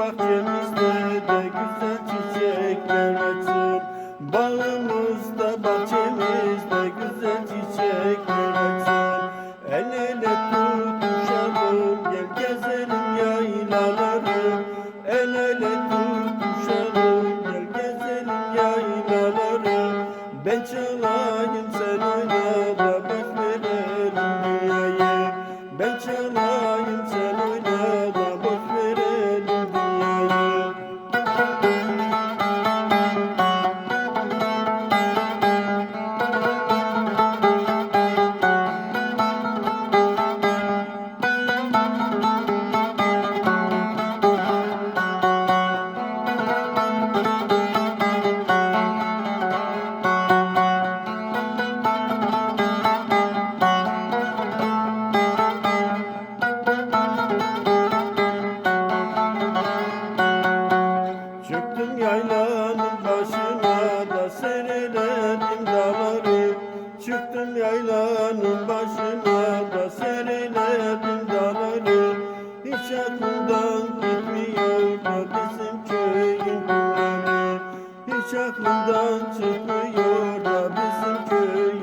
bahçemizde de güzel çiçekler açsın Bağımızda bahçemizde güzel çiçekler açsın El ele tutuşalım gel gezelim yaylaları. El ele tutuşalım gel gezelim yaylaları. Ben çalım Hiç aklımdan çıkmıyor da bizim köyün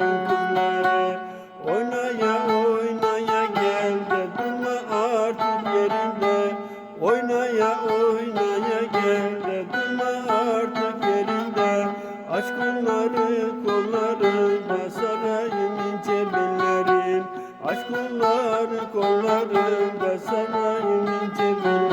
Oynaya oynaya gel de durma artık yerinde. Oynaya oynaya gel de durma artık yerinde. Aşk onları kollarında sarayım ince bellerim Aşk onları kollarında sarayım ince bellerim